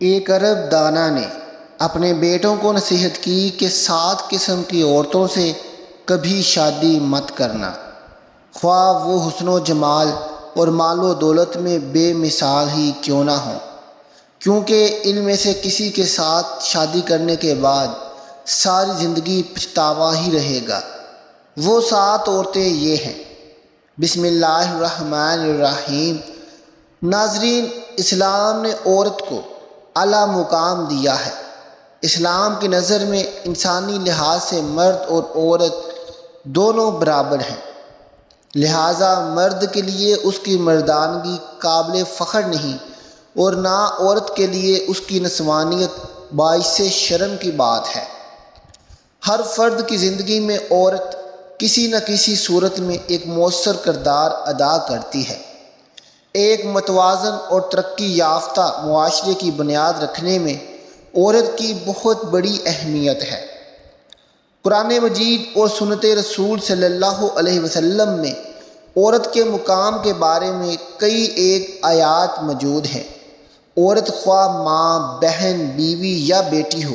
ایک عرب دانا نے اپنے بیٹوں کو نصیحت کی کہ سات قسم کی عورتوں سے کبھی شادی مت کرنا۔ خواہ وہ حسن و جمال اور مال و دولت میں بے مثال ہی کیوں نہ ہوں۔ کیونکہ ان میں سے کسی کے ساتھ شادی کرنے کے بعد ساری زندگی پچھتاوا ہی رہے گا۔ وہ سات عورتیں یہ ہیں۔ بسم اللہ الرحمن الرحیم۔ ناظرین، اسلام نے عورت کو اعلیٰ مقام دیا ہے۔ اسلام کی نظر میں انسانی لحاظ سے مرد اور عورت دونوں برابر ہیں۔ لہٰذا مرد کے لیے اس کی مردانگی قابل فخر نہیں اور نہ عورت کے لیے اس کی نسوانیت باعث شرم کی بات ہے۔ ہر فرد کی زندگی میں عورت کسی نہ کسی صورت میں ایک مؤثر کردار ادا کرتی ہے۔ ایک متوازن اور ترقی یافتہ معاشرے کی بنیاد رکھنے میں عورت کی بہت بڑی اہمیت ہے۔ قرآن مجید اور سنت رسول صلی اللہ علیہ وسلم میں عورت کے مقام کے بارے میں کئی ایک آیات موجود ہیں۔ عورت خواہ ماں، بہن، بیوی یا بیٹی ہو،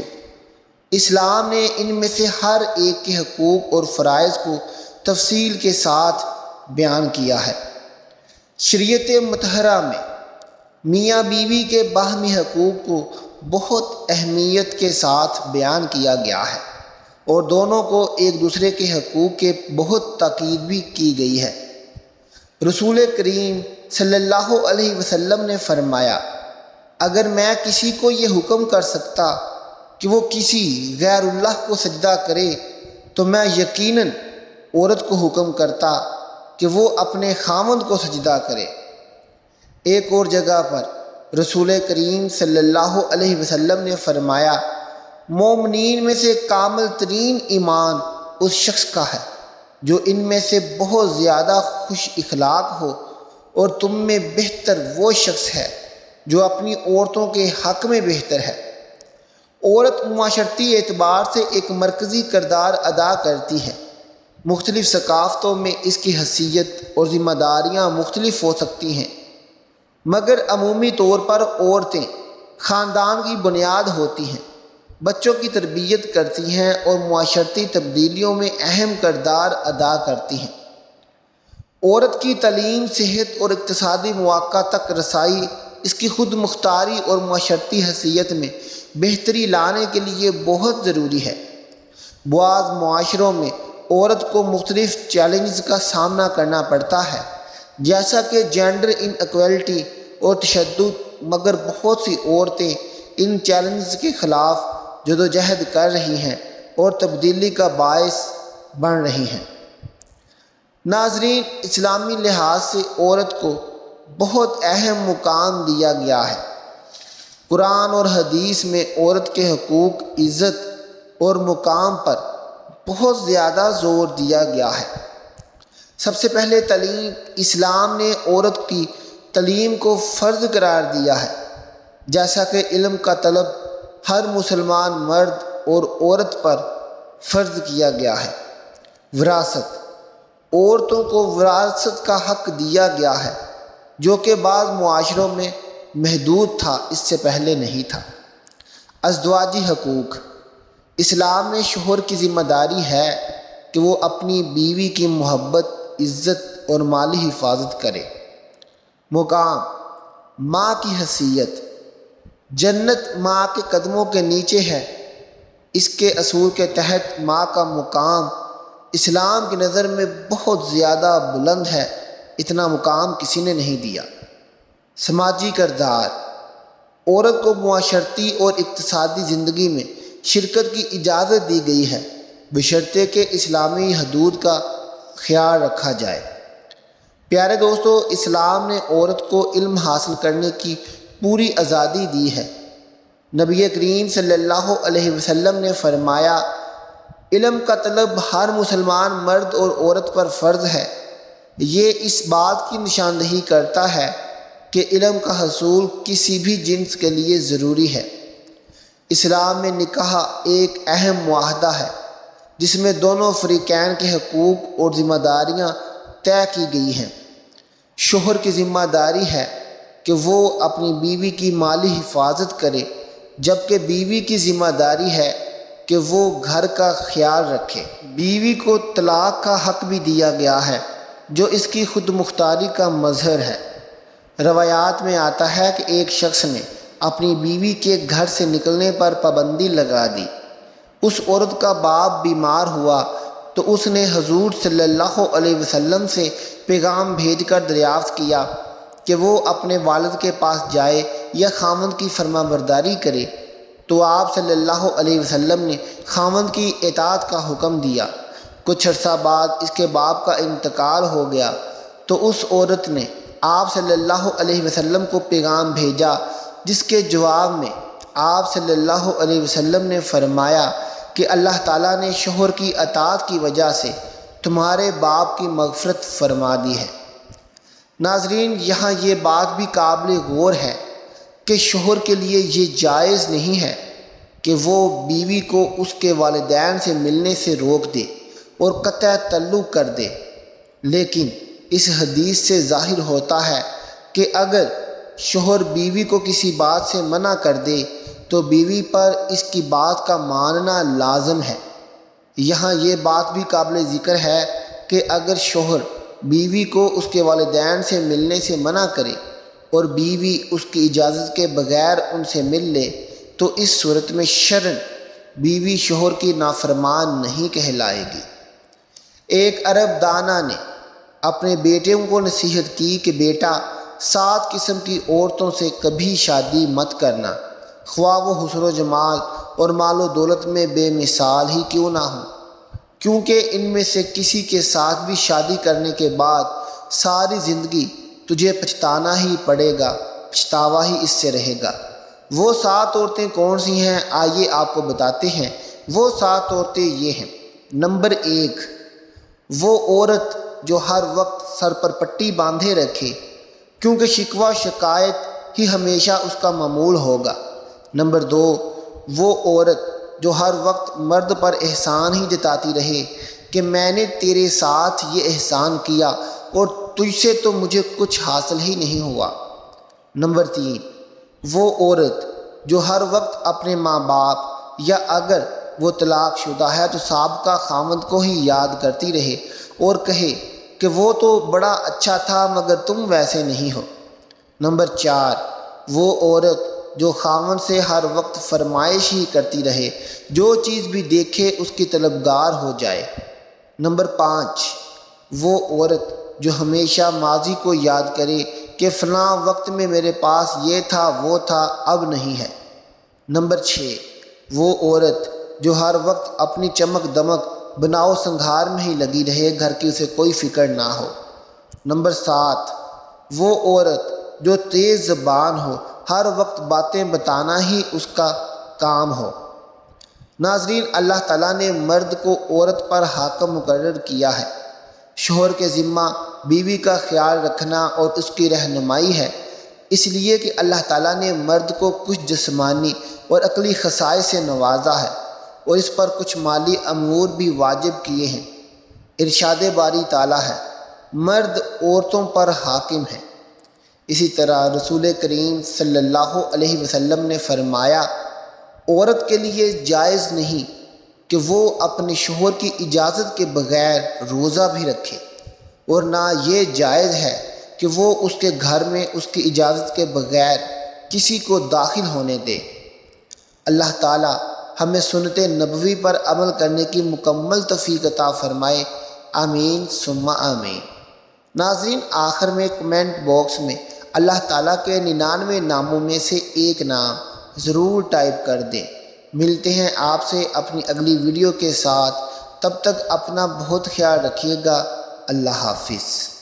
اسلام نے ان میں سے ہر ایک کے حقوق اور فرائض کو تفصیل کے ساتھ بیان کیا ہے۔ شریعت متحرہ میں میاں بیوی کے باہمی حقوق کو بہت اہمیت کے ساتھ بیان کیا گیا ہے اور دونوں کو ایک دوسرے کے حقوق کے بہت تاکید بھی کی گئی ہے۔ رسول کریم صلی اللہ علیہ وسلم نے فرمایا، اگر میں کسی کو یہ حکم کر سکتا کہ وہ کسی غیر اللہ کو سجدہ کرے، تو میں یقیناً عورت کو حکم کرتا کہ وہ اپنے خامند کو سجدہ کرے۔ ایک اور جگہ پر رسول کریم صلی اللہ علیہ وسلم نے فرمایا، مومنین میں سے کامل ترین ایمان اس شخص کا ہے جو ان میں سے بہت زیادہ خوش اخلاق ہو اور تم میں بہتر وہ شخص ہے جو اپنی عورتوں کے حق میں بہتر ہے۔ عورت معاشرتی اعتبار سے ایک مرکزی کردار ادا کرتی ہے۔ مختلف ثقافتوں میں اس کی حیثیت اور ذمہ داریاں مختلف ہو سکتی ہیں، مگر عمومی طور پر عورتیں خاندان کی بنیاد ہوتی ہیں۔ بچوں کی تربیت کرتی ہیں اور معاشرتی تبدیلیوں میں اہم کردار ادا کرتی ہیں۔ عورت کی تعلیم، صحت اور اقتصادی مواقع تک رسائی، اس کی خود مختاری اور معاشرتی حیثیت میں بہتری لانے کے لیے بہت ضروری ہے۔ بعض معاشروں میں عورت کو مختلف چیلنجز کا سامنا کرنا پڑتا ہے۔ جیسا کہ جینڈر ان اور تشدد، مگر بہت سی عورتیں ان چیلنجز کے خلاف جدوجہد کر رہی ہیں اور تبدیلی کا باعث بن رہی ہیں۔ ناظرین، اسلامی لحاظ سے عورت کو بہت اہم مقام دیا گیا ہے۔ قرآن اور حدیث میں عورت کے حقوق، عزت اور مقام پر بہت زیادہ زور دیا گیا ہے۔ سب سے پہلے تعلیم، اسلام نے عورت کی تعلیم کو فرض قرار دیا ہے۔ جیسا کہ علم کا طلب ہر مسلمان مرد اور عورت پر فرض کیا گیا ہے۔ وراثت، عورتوں کو وراثت کا حق دیا گیا ہے، جو کہ بعض معاشروں میں محدود تھا، اس سے پہلے نہیں تھا۔ ازدواجی حقوق اسلام میں شوہر کی ذمہ داری ہے کہ وہ اپنی بیوی کی محبت، عزت اور مالی حفاظت کرے۔ مقام ماں کی حیثیت۔ جنت ماں کے قدموں کے نیچے ہے۔ اس کے اصول کے تحت ماں کا مقام اسلام کی نظر میں بہت زیادہ بلند ہے۔ اتنا مقام کسی نے نہیں دیا۔ سماجی کردار عورت کو معاشرتی اور اقتصادی زندگی میں شرکت کی اجازت دی گئی ہے۔ بشرطے کہ اسلامی حدود کا خیال رکھا جائے۔ پیارے دوستو، اسلام نے عورت کو علم حاصل کرنے کی پوری آزادی دی ہے۔ نبی کریم صلی اللہ علیہ وسلم نے فرمایا، علم کا طلب ہر مسلمان مرد اور عورت پر فرض ہے۔ یہ اس بات کی نشاندہی کرتا ہے کہ علم کا حصول کسی بھی جنس کے لیے ضروری ہے۔ اسلام میں نکاح ایک اہم معاہدہ ہے، جس میں دونوں فریقین کے حقوق اور ذمہ داریاں طے کی گئی ہیں۔ شوہر کی ذمہ داری ہے کہ وہ اپنی بیوی کی مالی حفاظت کرے، جبکہ بیوی کی ذمہ داری ہے کہ وہ گھر کا خیال رکھے۔ بیوی کو طلاق کا حق بھی دیا گیا ہے، جو اس کی خود مختاری کا مظہر ہے۔ روایات میں آتا ہے کہ ایک شخص نے اپنی بیوی کے گھر سے نکلنے پر پابندی لگا دی۔ اس عورت کا باپ بیمار ہوا تو اس نے حضور صلی اللہ علیہ وسلم سے پیغام بھیج کر دریافت کیا کہ وہ اپنے والد کے پاس جائے یا خامند کی فرما برداری کرے۔ تو آپ صلی اللہ علیہ وسلم نے خامند کی اطاعت کا حکم دیا۔ کچھ عرصہ بعد اس کے باپ کا انتقال ہو گیا تو اس عورت نے آپ صلی اللہ علیہ وسلم کو پیغام بھیجا جس کے جواب میں آپ صلی اللہ علیہ وسلم نے فرمایا کہ اللہ تعالیٰ نے شوہر کی اطاعت کی وجہ سے تمہارے باپ کی مغفرت فرما دی ہے۔ ناظرین، یہاں یہ بات بھی قابل غور ہے کہ شوہر کے لیے یہ جائز نہیں ہے کہ وہ بیوی کو اس کے والدین سے ملنے سے روک دے اور قطع تعلق کر دے۔ لیکن اس حدیث سے ظاہر ہوتا ہے کہ اگر شوہر بیوی کو کسی بات سے منع کر دے تو بیوی پر اس کی بات کا ماننا لازم ہے۔ یہاں یہ بات بھی قابل ذکر ہے کہ اگر شوہر بیوی کو اس کے والدین سے ملنے سے منع کرے اور بیوی اس کی اجازت کے بغیر ان سے مل لے تو اس صورت میں شرن بیوی شوہر کی نافرمان نہیں کہلائے گی۔ ایک عرب دانہ نے اپنے بیٹوں کو نصیحت کی کہ بیٹا سات قسم کی عورتوں سے کبھی شادی مت کرنا۔ خواہ و حسن و جمال اور مال و دولت میں بے مثال ہی کیوں نہ ہوں۔ کیونکہ ان میں سے کسی کے ساتھ بھی شادی کرنے کے بعد ساری زندگی تجھے پچھتانا ہی پڑے گا، پچھتاوا ہی اس سے رہے گا۔ وہ سات عورتیں کون سی ہیں؟ آئیے آپ کو بتاتے ہیں۔ وہ سات عورتیں یہ ہیں۔ نمبر ایک، وہ عورت جو ہر وقت سر پر پٹی باندھے رکھے۔ کیونکہ شکوہ شکایت ہی ہمیشہ اس کا معمول ہوگا۔ نمبر دو، وہ عورت جو ہر وقت مرد پر احسان ہی جتاتی رہے کہ میں نے تیرے ساتھ یہ احسان کیا اور تجھ سے تو مجھے کچھ حاصل ہی نہیں ہوا۔ نمبر تین، وہ عورت جو ہر وقت اپنے ماں باپ یا اگر وہ طلاق شدہ ہے تو سابقہ خامد کو ہی یاد کرتی رہے اور کہے کہ وہ تو بڑا اچھا تھا مگر تم ویسے نہیں ہو۔ نمبر چار، وہ عورت جو خامن سے ہر وقت فرمائش ہی کرتی رہے، جو چیز بھی دیکھے اس کی طلبگار ہو جائے۔ نمبر پانچ، وہ عورت جو ہمیشہ ماضی کو یاد کرے کہ فلاں وقت میں میرے پاس یہ تھا، وہ تھا، اب نہیں ہے۔ نمبر چھ، وہ عورت جو ہر وقت اپنی چمک دمک بناؤ سنگھار میں ہی لگی رہے، گھر کی اسے کوئی فکر نہ ہو۔ نمبر سات، وہ عورت جو تیز زبان ہو، ہر وقت باتیں بتانا ہی اس کا کام ہو۔ ناظرین، اللہ تعالیٰ نے مرد کو عورت پر حاکم مقرر کیا ہے۔ شوہر کے ذمہ بیوی کا خیال رکھنا اور اس کی رہنمائی ہے۔ اس لیے کہ اللہ تعالیٰ نے مرد کو کچھ جسمانی اور عقلی خسائے سے نوازا ہے۔ اور اس پر کچھ مالی امور بھی واجب کیے ہیں۔ ارشاد باری تعالیٰ ہے، مرد عورتوں پر حاکم ہے۔ اسی طرح رسول کریم صلی اللہ علیہ وسلم نے فرمایا، عورت کے لیے جائز نہیں کہ وہ اپنے شوہر کی اجازت کے بغیر روزہ بھی رکھے، اور نہ یہ جائز ہے کہ وہ اس کے گھر میں اس کی اجازت کے بغیر کسی کو داخل ہونے دے۔ اللہ تعالی ہمیں سنت نبوی پر عمل کرنے کی مکمل توفیق عطا فرمائے۔ آمین، ثم آمین۔ ناظرین، آخر میں کمنٹ باکس میں اللہ تعالیٰ کے ننانوے ناموں میں سے ایک نام ضرور ٹائپ کر دیں۔ ملتے ہیں آپ سے اپنی اگلی ویڈیو کے ساتھ۔ تب تک اپنا بہت خیال رکھیے گا۔ اللہ حافظ۔